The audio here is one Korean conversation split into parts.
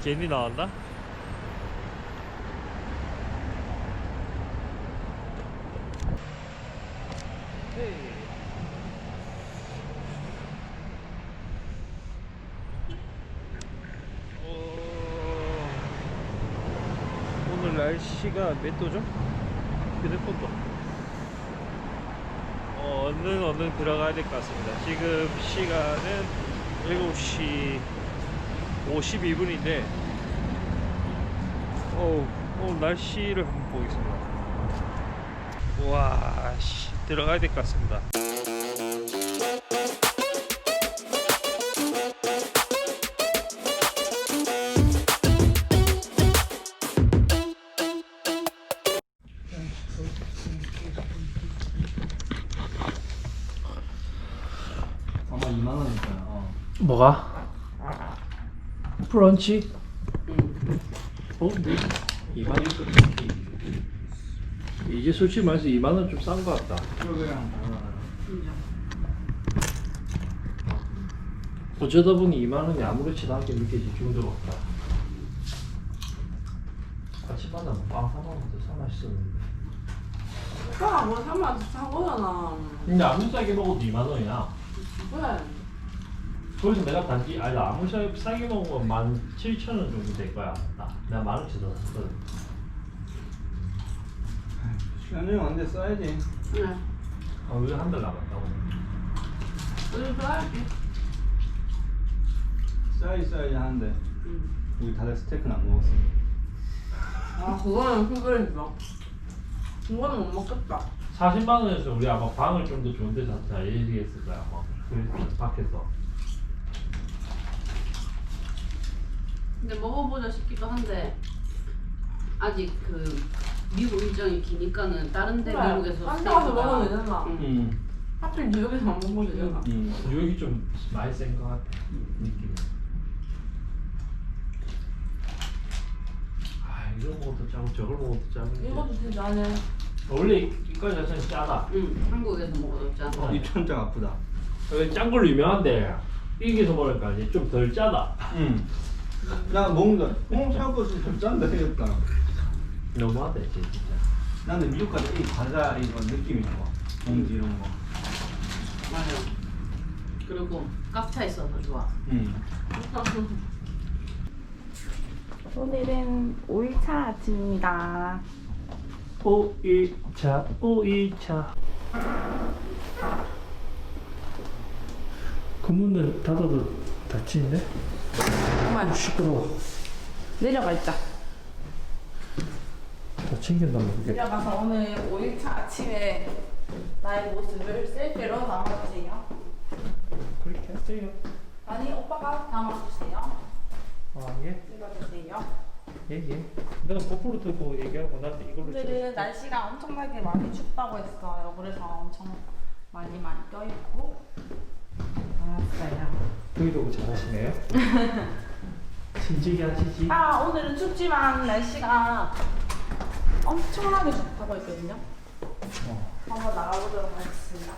괜히 나왔나? 어, 오늘 날씨가 몇 도죠? 휴대폰도 어, 얼른 얼른 들어가야 될 것 같습니다. 지금 시간은 7시 52분인데 어, 오늘 날씨를 한번 보겠습니다. 와, 씨, 들어가야 될 것 같습니다. 브런치? 어? 네. 2만 원 이제 솔직히 말해서 2만 원 좀 싼 것 같다. 그거랑 어쩌다 보니 2만 원이 아무렇지도 않게 느껴질 정도로 없다. 아침마다 뭐빵 사먹어도 사 맛있었는데. 오빠가 뭐 사면 산 거잖아. 근데 아무 싸게 먹어도 2만 원이야. 왜? 거기서 내가 단지 아니 나 아무 싸게, 싸게 먹으면 만 7천 원 정도 될 거야. 나 내가 만 원치 더 샀거든. 시간이 왔는데 써야지. 네. 아, 왜한달 남았다고? 오늘 좋아할게. 써야지 써야지 하는데 응. 우리 다들 스테이크는 안 먹었어. 아, 그거는 큰거리죠. 그거는 못 먹겠다. 40만 원에서 우리 아마 방을 좀 더 좋은 데서 다 얘기했을 거야. 아마 그 밖에서. 근데 먹어보자 싶기도 한데 아직 그 미국 일정이 기니까는 다른 데 그래. 미국에서 딴데 가서 스테이크가- 먹으면 되잖아. 응. 응. 하필 뉴욕에서 안 먹으면 되잖아. 응. 뉴욕이 좀 많이 센 것 같아. 느낌이. 아 이거 먹어도 짜고 저걸 먹어도 짜고. 이것도 진짜 나는 원래 이거 자체는 짜다. 응. 한국에서 먹어도 짠. 어. 입천장 아프다. 여기 짠 걸로 유명한데 여기서 먹으니까 이제 좀덜 짜다. 응. 나 먹는다. 어 생각보다 좀 짠다 이랬다. 너무하다 이제 진짜. 나는 미국 가서 이 과자 이거 느낌이 좋아. 봉지 이런 거. 맞아. 그리고 꽉차 있어서 좋아. 응. 오늘은 5일차 아침입니다. 오일차 오일차. 그 문을 닫아도 닫히는데? 정말 시끄러워. 내려가 있자. 다 챙겼나 모르겠다. 내려가서 오늘 5일차 아침에 나의 모습을 셀피로 담아주세요. 그렇게 하세요. 아니 오빠가 담아주세요. 아 예. 찍어주세요. 예 예. 내가 거꾸로 들고 얘기하고 나한테 이걸로 오늘은 날씨가 엄청나게 많이 춥다고 했어요. 그래서 엄청 많이 많이 껴있고 알았어요. 브이로그 잘하시네요. 진지게 하시지. 아 오늘은 춥지만 날씨가 엄청나게 좋다고 했거든요. 어. 한번 나가보도록 하겠습니다.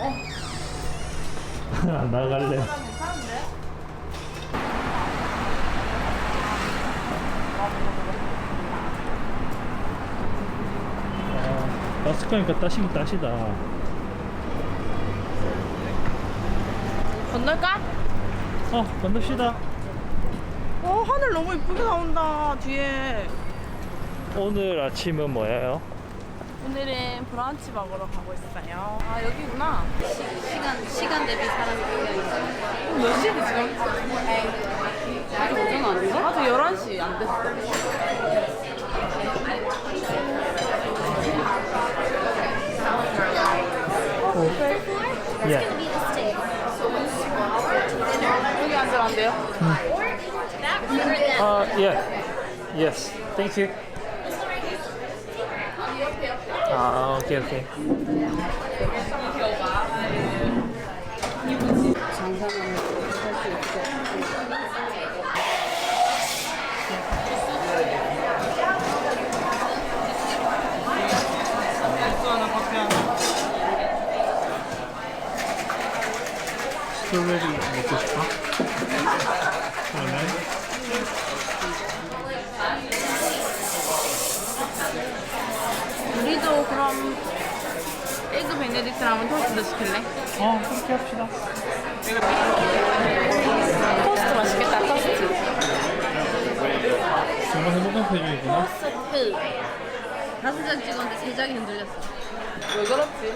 어, 어, 안 나갈래. 사람 괜찮은데? 아, 마스크니까 따시긴 따시다. 건널까? 어, 건넙시다. 어 하늘 너무 이쁘게 나온다 뒤에. 오늘 아침은 뭐예요? 오늘은 브런치 먹으러 가고 있어요. 아 여기구나. 시 간 시간 대비 사람이 있 Yes. Thank you. 아, 오케이, 오케이. 장사는 할수 있어. 맥주 하나 커피 하나. 스트로베리 먹고 싶어? 에그 베네딕트랑 토스트 시킬래? 어 그렇게 합시다 토스트 맛있겠다 토스트 정말 행복한 표정이구나 토스트 다섯 장 찍었는데 세 장이 흔들렸어 왜 그렇지?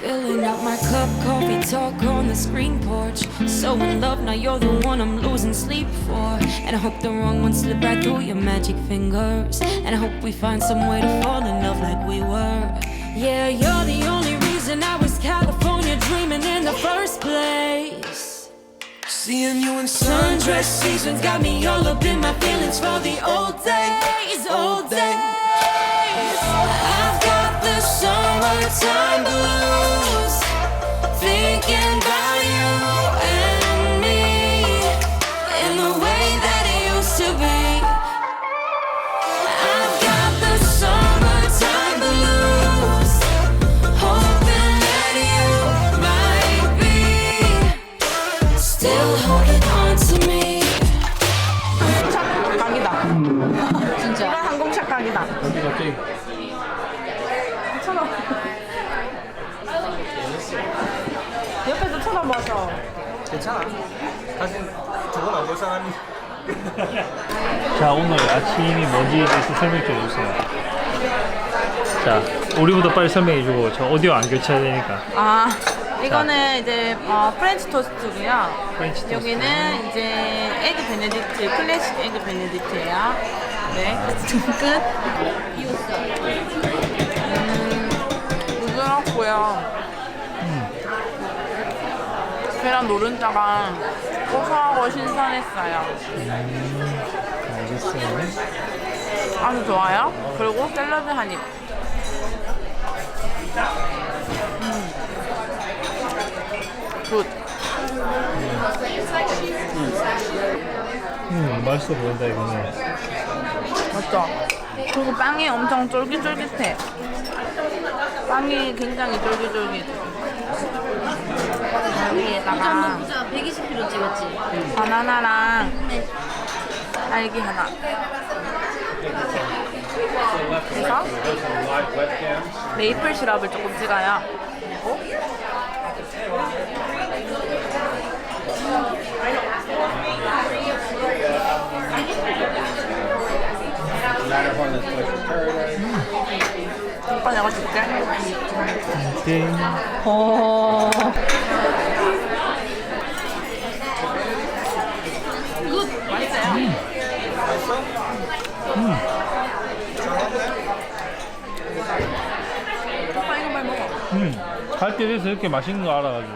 Filling up my cup, coffee talk on the screen porch. So in love, now you're the one I'm losing sleep for. And I hope the wrong one slip right through your magic fingers. And I hope we find some way to fall in love like we were. Yeah, you're the only reason I was California dreaming in the first place. Seeing you in sundress seasons got me all up in my feelings for the old days, old days. I've got the summertime 갑자기 천원. 옆에서 쳐다봐서 괜찮아. 사실 저건 안볼 사람이. 자 오늘 아침이 뭔지에 대해서 설명 좀 해주세요. 자 우리보다 빨리 설명해주고 저 오디오 안 교체해야 되니까. 아 이거는 이제 어, 프렌치 토스트고요. 프렌치 토스트. 여기는 이제 에그 베네딕트 클래식 에그 베네딕트예요 네 끝. 음, 부드럽고요 계란 노른자가 고소하고 신선했어요 알겠어요 아주 좋아요. 그리고 샐러드 한 입. 음. 굿. 음 맛있어 보인다 이거는 맞죠? 그리고 빵이 엄청 쫄깃쫄깃해. 빵이 굉장히 쫄깃쫄깃. 여기에다가 120kg 찍었지? 바나나랑 딸기 하나. 그래서 메이플 시럽을 조금 찍어요. 그리고 오빠 내가 줄게. 띵 어. 굿 맛있어요? 오빠 이거 빨리 먹어. 음, 갈때 돼서 이렇게 맛있는 거 알아가지고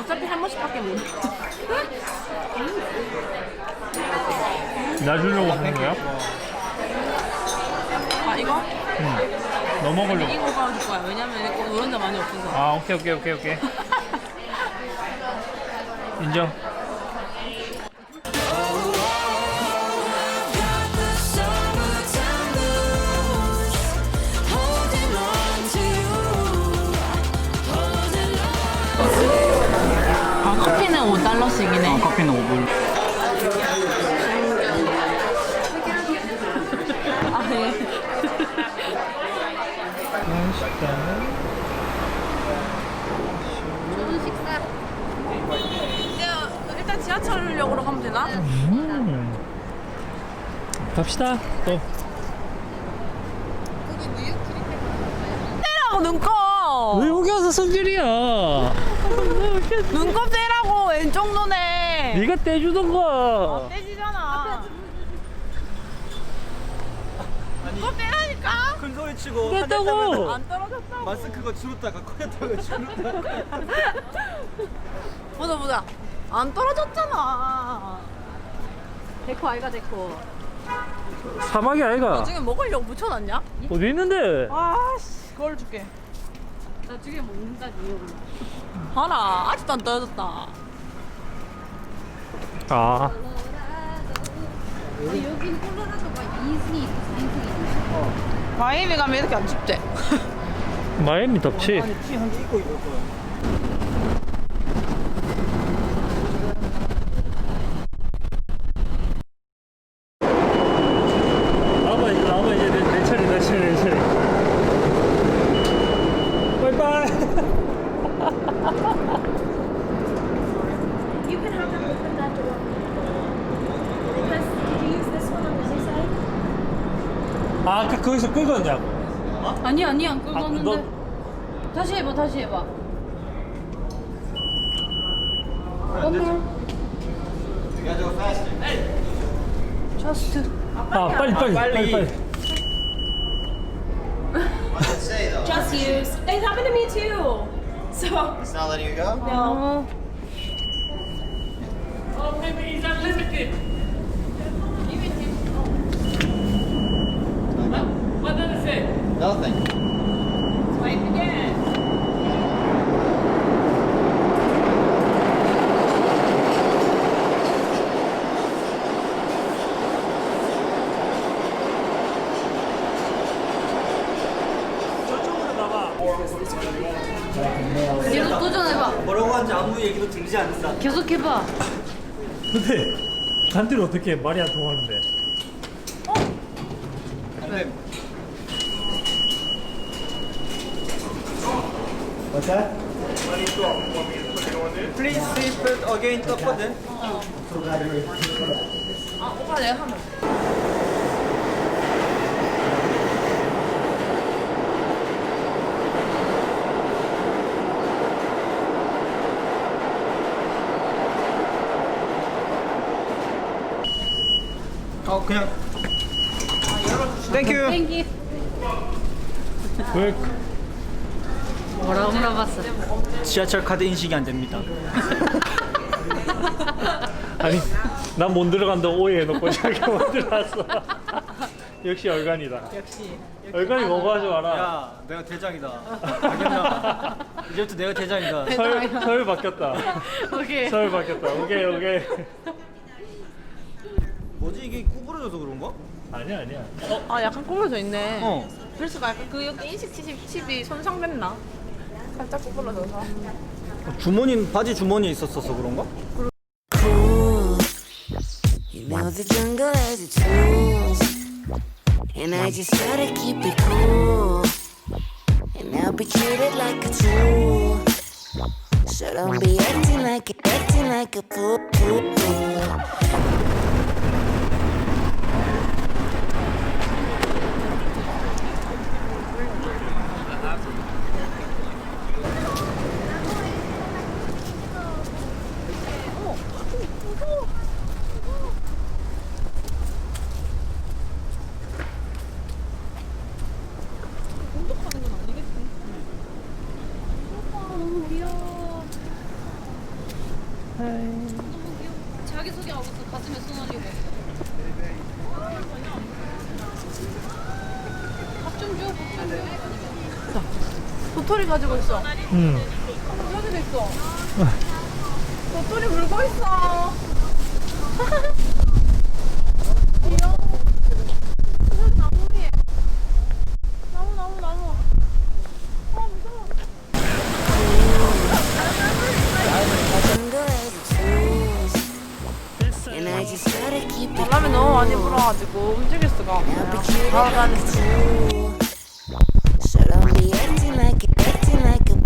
어차피 한 번씩밖에 못. 먹어. 나 주려고 하는 거야? 아 이거? 음, 이거 줄 거야. 왜냐면 노른자 많이 없어서. 아 오케이 오케이 오케이 오케이 인정. 아 커피는 5달러씩이네. 커피는 5불. 식당 저는 식사 내가 일단 지하철역으로 가면 되나? 음. 갑시다 또 떼라고 눈꺼. 왜 여기 와서 성질이야 눈꺼 떼라고 왼쪽 눈에. 네가 떼주던가 떼지잖아. 눈꺼 떼라니까. 큰 소리 치고 안 떨어졌다고. 마스크가 줄었다가 커졌다가 줄었다가. 보자 보자. 안 떨어졌잖아. 데코 아이가 데코 사막이 아이가 나중에 먹으려고 붙여놨냐? 어디 있는데 아씨 그걸 줄게. 나중에 먹는다지 이거 봐라 아직도 안 떨어졌다. 아 근데 여긴 콜로라도가 2승이 있고 4승이 있어 마이애미 가면 이렇게 안 춥대. 마이애미 덥지 아니 티한개 입고 입을 거야. You can have them open that door. Because did you use this one on the other side? 아 아까 거기서 끄었냐고 아니 아니 안 아. 너- 다시 해봐 다시 해봐. Just. 아 빨리 빨리 빨리 빨리 Just use. It happened to me too. So It's not letting you go? no. Nothing. Swipe again. 저 계속 도전해봐. 뭐라고 하는지 아무 얘기도 들리지 않는다. 계속 해봐. 근데 반대로 어떻게 말이 안 통하는데 What's that? Please sit again the button. 아 오빠 내가 하면. 어 그냥. 땡큐. 땡기. 왜 뭐라고 물어봤어? 지하철 카드 인식이 안 됩니다. 아니 난 못 들어간다고 오해해놓고 자기 못 들어왔어 역시 얼간이다 역시. 얼간이 뭐고 하지 마라 야, 내가 대장이다. 알겠나? 이제부터 내가 대장이다. 서열, 서열 바뀌었다 오케이. 서열 바뀌었다 오케이 오케이 뭐지 이게 구부러져서 그런가? 아니야 아니야 아 약간 꾸며져 있네. 어. 그래서 약간 그 여기 인식 칩이 손상됐나? 살짝 구부러져서. 주머니 바지 주머니에 있었어서 그런가? cool. You know the jungle has its rules. And I just gotta keep it cool. And I'll be treated like a tool. So don't be acting like a, acting like a fool. fool, fool. 자기 소개하고 있어 가슴에 손 올리고. 밥좀 줘, 밥 좀 줘. 도토리 가지고 있어. 음. 여기도 있어. 도토리 물고 있어. 귀여워. 저기 나무 위에. 나무, 나무. 아, 무서워. 바람이 너무 많이 불어가지고 움직일 수가 I'll be 없어요. treated 바로 like 가는 a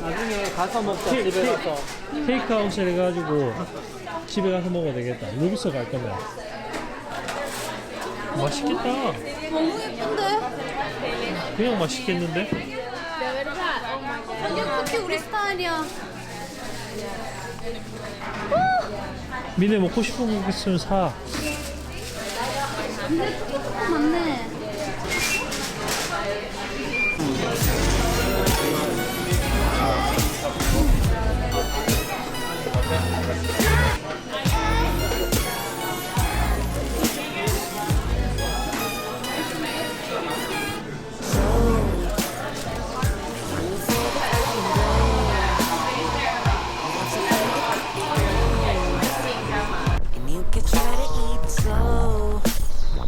나중에 가서 먹자. 티- 집에 티- 가서. 테이크아웃을 해가지고 집에 가서 먹어야 되겠다 여기서 갈 거면 맛있겠다 너무 예쁜데? 그냥 맛있겠는데? 완전 커피 우리 스타일이야. 미네 먹고 싶은 거 있으면 사 맞네. 스트로베리 레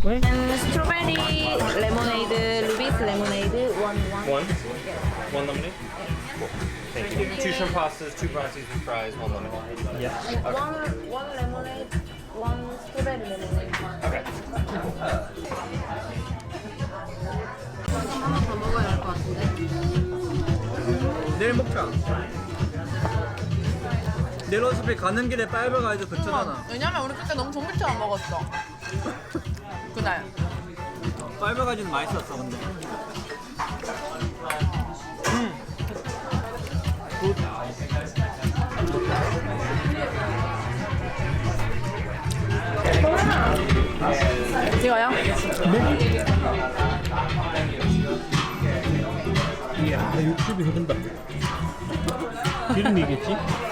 Where? And strawberry. One? One lemonade? Thank you. Two shrimp pastas, two brownies with fries, one lemon. Yeah. 원, 원 레모네이드, 원 스트로베리 레모네이드. Okay. 하나 더 먹어야 할 것 같은데. 내일 먹자. 내일 어차피 가는 길에 빨ber가이드 근처잖아. 왜냐면 우리 그때 너무 정글처럼 먹었어. 그날. 빨ber가이드는 맛있었어 근데. 기